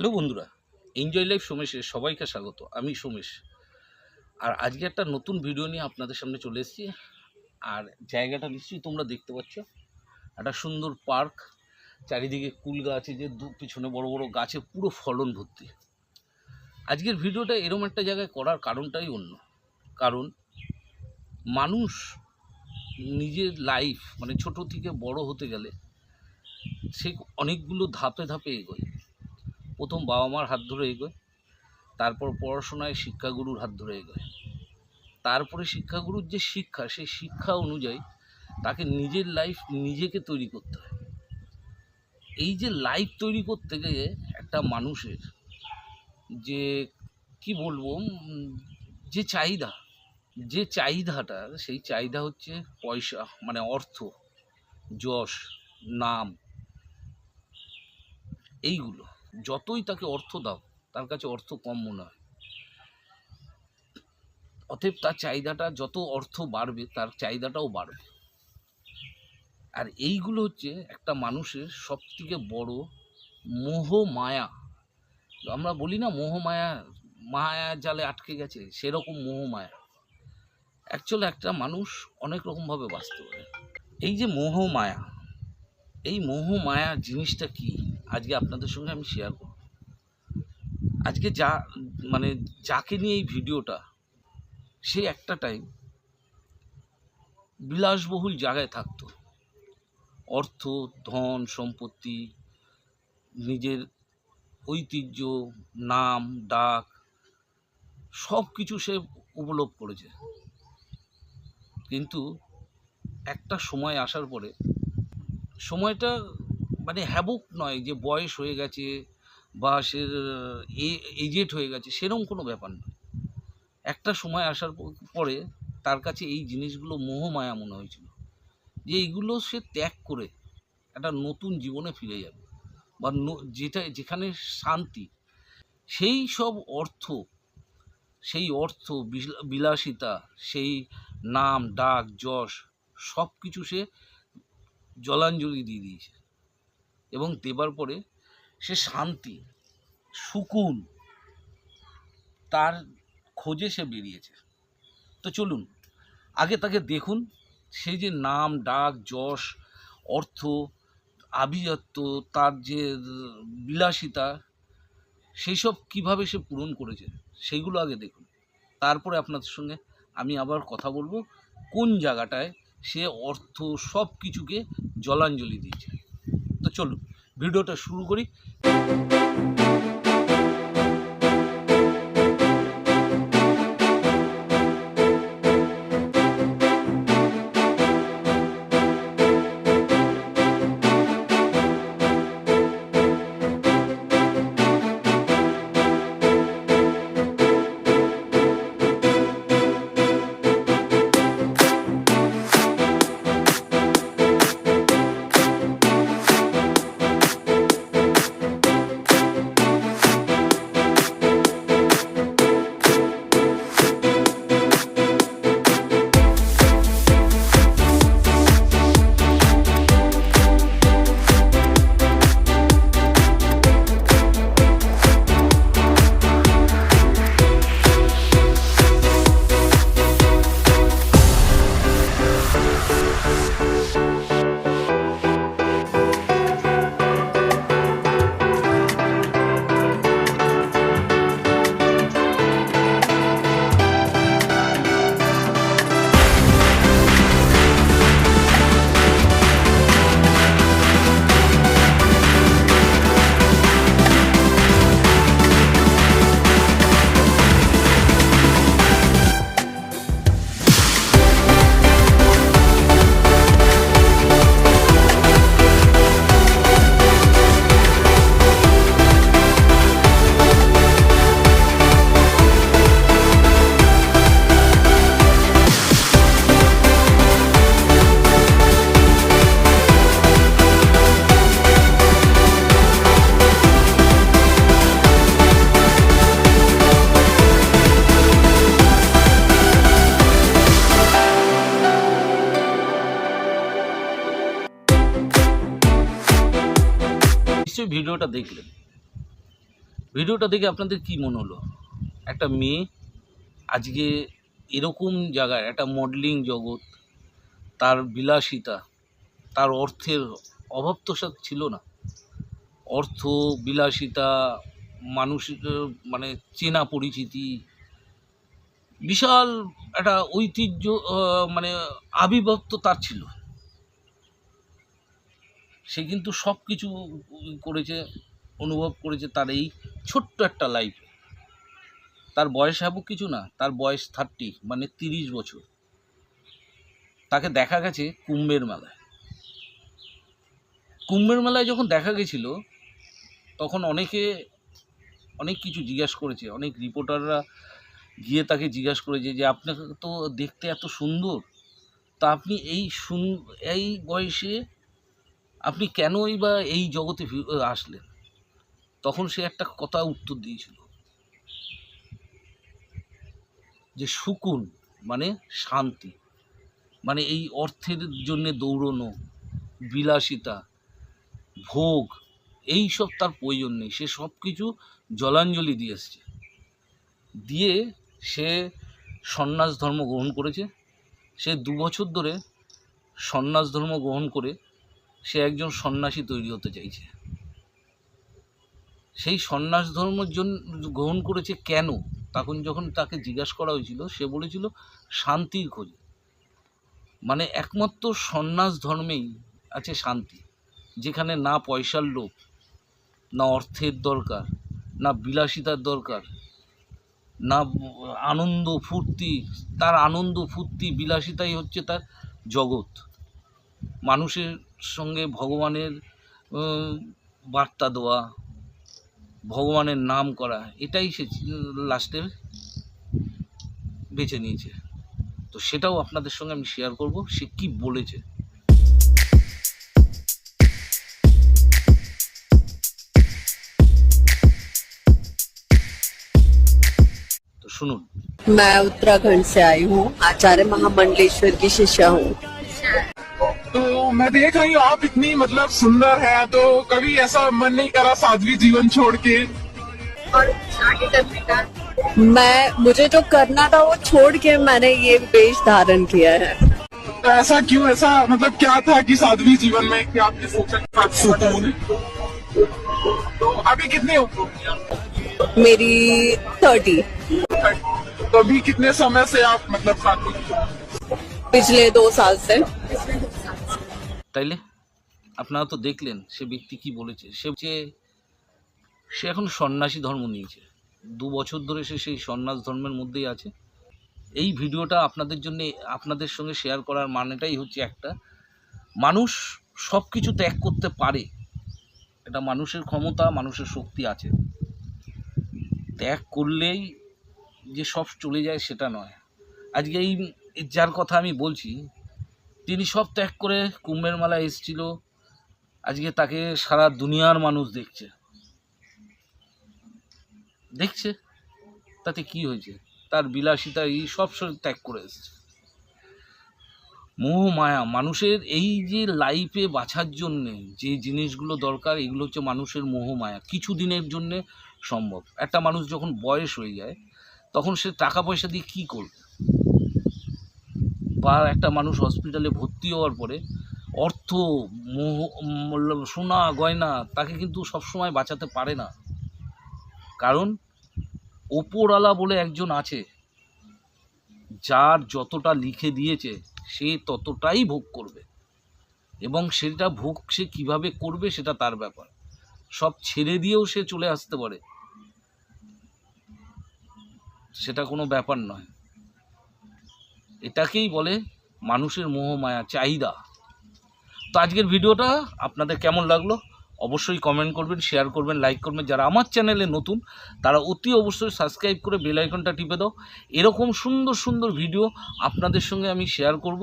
Hello বন্ধুরা enjoy life সোমেশে সবাইকে স্বাগত, আমি সোমেশ। আর আজকে একটা নতুন ভিডিও নিয়ে আপনাদের সামনে চলে এসেছি। আর জায়গাটা নিশ্চয়ই তোমরা দেখতে পাচ্ছ। একটা সুন্দর পার্ক, চারিদিকে কুল গাছ যে দু, পিছনে বড় বড় গাছে পুরো ফলন ভর্তি। আজকের ভিডিওটা এরম একটা জায়গায় করার কারণটাই অন্য। কারণ মানুষ নিজের লাইফ মানে ছোট থেকে বড় হতে গেলে সে অনেকগুলো ধাপে ধাপে এগোয়। প্রথম বাবা মার হাত ধরে এগোয়, তারপর পড়াশোনায় শিক্ষাগুরুর হাত ধরে এগোয়। তারপরে শিক্ষাগুরুর যে শিক্ষা, সেই শিক্ষা অনুযায়ী তাকে নিজের লাইফ নিজেকে তৈরি করতে হয়। এই যে লাইফ তৈরি করতে গিয়ে একটা মানুষের যে, কি বলব, যে চাহিদা, যে চাহিদাটা, সেই চাহিদা হচ্ছে পয়সা মানে অর্থ, যশ, নাম, এইগুলো। যতই তাকে অর্থ দাও, তার কাছে অর্থ কম মনে হয়। অতএব তার চাহিদাটা যত অর্থ বাড়বে, তার চাহিদাটাও বাড়বে। আর এইগুলো হচ্ছে একটা মানুষের সব থেকে বড় মোহ মায়া। আমরা বলি না মোহ মায়া মায়া জালে আটকে গেছে, সেরকম মোহ মায়া। অ্যাকচুয়ালি একটা মানুষ অনেক রকমভাবে বাঁচতে পারে। এই যে মোহ মায়া এই মোহ, মায়া জিনিসটা কি? আজকে আপনাদের সঙ্গে আমি শেয়ার করব। আজকে যা মানে যাকে নিয়ে এই ভিডিওটা, সে একটা টাইম বিলাসবহুল জায়গায় থাকতো। অর্থ, ধন, সম্পত্তি, নিজের ঐতিহ্য, নাম, ডাক সব কিছু সে উপলব্ধ করেছে। কিন্তু একটা সময় আসার পরে সময়টা মানে হ্যাবুক নয় যে বয়স হয়ে গেছে বা সে এজেড হয়ে গেছে সেরকম কোনো ব্যাপার নয়। একটা সময় আসার পরে তার কাছে এই জিনিসগুলো মোহমায়া মনে হয়েছিল যে এইগুলো সে ত্যাগ করে একটা নতুন জীবনে ফিরে যাবে বা যেটা, যেখানে শান্তি, সেই সব অর্থ, সেই অর্থ, বিল- বিলাসিতা, সেই নাম, ডাক, যশ সব কিছু সে জলাঞ্জলি দিয়ে দিয়েছে। এবং দেবার পরে সে শান্তি, সুকুন, তার খোঁজে সে বেরিয়েছে। তো চলুন, আগে তাকে দেখুন সেই যে নাম, ডাক, যশ, অর্থ, আভিজাত্য, তার যে বিলাসিতা, সেই সব কীভাবে সে পূরণ করেছে, সেইগুলো আগে দেখুন। তারপরে আপনাদের সঙ্গে আমি আবার কথা বলব, কোন জায়গাটায় সে অর্থ সব কিছুকে জলাঞ্জলি দিয়েছে। তো চলুন ভিডিওটা শুরু করি। ভিডিওটা দেখলেন। ভিডিওটা দেখে আপনাদের কি মনে হলো? একটা মেয়ে আজকে এরকম জায়গায় একটা মডেলিং জগৎ, তার বিলাসিতা, তার অর্থের অভাব তো সব ছিল না। অর্থ, বিলাসিতা মানুষের মানে চেনা পরিচিতি, বিশাল একটা ঐতিহ্য মানে আবির্ভূত তার ছিল। সে কিন্তু সব কিছু করেছে, অনুভব করেছে তার এই ছোট্ট একটা লাইফ তার বয়স হ্যাবক কিছু না, তার বয়স থার্টি মানে তিরিশ বছর। তাকে দেখা গেছে কুম্ভের মেলায়। কুম্ভের মেলায় যখন দেখা গেছিল, তখন অনেকে অনেক কিছু জিজ্ঞাসা করেছে। অনেক রিপোর্টাররা গিয়ে তাকে জিজ্ঞাসা করেছে যে, আপনাকে তো দেখতে এত সুন্দর। তা আপনি এই সুন, এই বয়সে আপনি কেনই বা এই জগতে আসলেন? তখন সে একটা কথা উত্তর দিয়েছিল। যে সুকুন মানে শান্তি মানে এই অর্থের জন্য দৌড়নো, বিলাসিতা, ভোগ, এই সব তার প্রয়োজন নেই। সে সব কিছু জলাঞ্জলি দিয়ে এসছে। দিয়ে সে সন্ন্যাস ধর্ম গ্রহণ করেছে। সে দু বছর ধরে সন্ন্যাস ধর্ম গ্রহণ করে সে একজন সন্ন্যাসী তৈরি হতে চাইছে। সেই সন্ন্যাস জন্য গ্রহণ করেছে কেন? তখন যখন তাকে জিজ্ঞাসা করা হয়েছিল, সে বলেছিল, শান্তির খোঁজে। মানে একমাত্র সন্ন্যাস ধর্মেই আছে শান্তি, যেখানে না পয়সার লোভ, না অর্থের দরকার, না বিলাসিতার দরকার, না আনন্দ ফুর্তি, তার আনন্দ ফুর্তি বিলাসিতাই হচ্ছে তার জগৎ। মানুষের সঙ্গে ভগবানের উম, বার্তা দেওয়া ভগবানের নাম করা এটাই সে লাস্টে বেছে নিয়েছে তো সেটাও আপনাদের সঙ্গে আমি শেয়ার করব সে কি বলেছে তো শুনুন मैं उत्तराखंड से आई हूँ आचार्य महामंडलेश्वर की शिष्या हूँ तो मैं देख रही हूँ आप इतनी मतलब सुंदर है तो कभी ऐसा मन नहीं करा साध्वी जीवन छोड़ के। मैं मुझे जो करना था वो छोड़ के मैंने ये वेश धारण किया है। तो ऐसा क्यों ऐसा मतलब क्या था कि साध्वी जीवन में कि आपने सोचा सुकून। तो अभी कितने हो? मेरी थर्टी तो अभी कितने समय से आप मतलब साध्वी? पिछले दो साल से। তাইলে? আপনারা তো দেখলেন সে ব্যক্তি কি বলেছে। সে যে, সে এখন সন্ন্যাসী ধর্ম নিয়েছে। দু বছর ধরে সে সেই সন্ন্যাস ধর্মের মধ্যেই আছে। এই ভিডিওটা আপনাদের জন্য, আপনাদের সঙ্গে শেয়ার করার মানেটাই হচ্ছে একটা। মানুষ সব কিছু ত্যাগ করতে পারে। এটা মানুষের ক্ষমতা, মানুষের শক্তি আছে। ত্যাগ করলেই যে সব চলে যায় সেটা নয়। আজকে এই যার কথা আমি বলছি তিনি সব ত্যাগ করে কুম্ভের মেলায় এসেছিল। আজকে তাকে সারা দুনিয়ার মানুষ দেখছে। দেখছে? তাতে কি হয়েছে? তার বিলাসিতা এই সব ত্যাগ করে এসেছে। মোহ, মায়া, মানুষের এই যে লাইফে বাঁচার জন্যে যে জিনিসগুলো দরকার, এগুলো হচ্ছে মানুষের মোহ, মায়া। কিছু দিনের জন্যে সম্ভব। একটা মানুষ যখন বয়স হয়ে যায়, তখন সে টাকা পয়সা দিয়ে কী করবে? বা একটা মানুষ হসপিটালে ভর্তি হওয়ার পরে অর্থ, মোহ সোনা, গয়না তাকে কিন্তু সবসময় বাঁচাতে পারে না। কারণ ওপরওয়ালা বলে একজন আছে, যার যতটা লিখে দিয়েছে সে ততটাই ভোগ করবে। এবং সেটা ভোগ সে কীভাবে করবে সেটা তার ব্যাপার। সব ছেড়ে দিয়েও সে চলে আসতে পারে। সেটা কোনো ব্যাপার নয়। এটাকেই বলে মানুষের মোহমায়া, চাহিদা। তো আজকের ভিডিওটা আপনাদের কেমন লাগল? অবশ্যই কমেন্ট করবেন শেয়ার করবেন লাইক করবেন। যারা আমার চ্যানেলে নতুন, তারা অতি অবশ্যই সাবস্ক্রাইব করে বেল আইকনটা টিপে দাও। এরকম সুন্দর সুন্দর ভিডিও আপনাদের সঙ্গে আমি শেয়ার করব।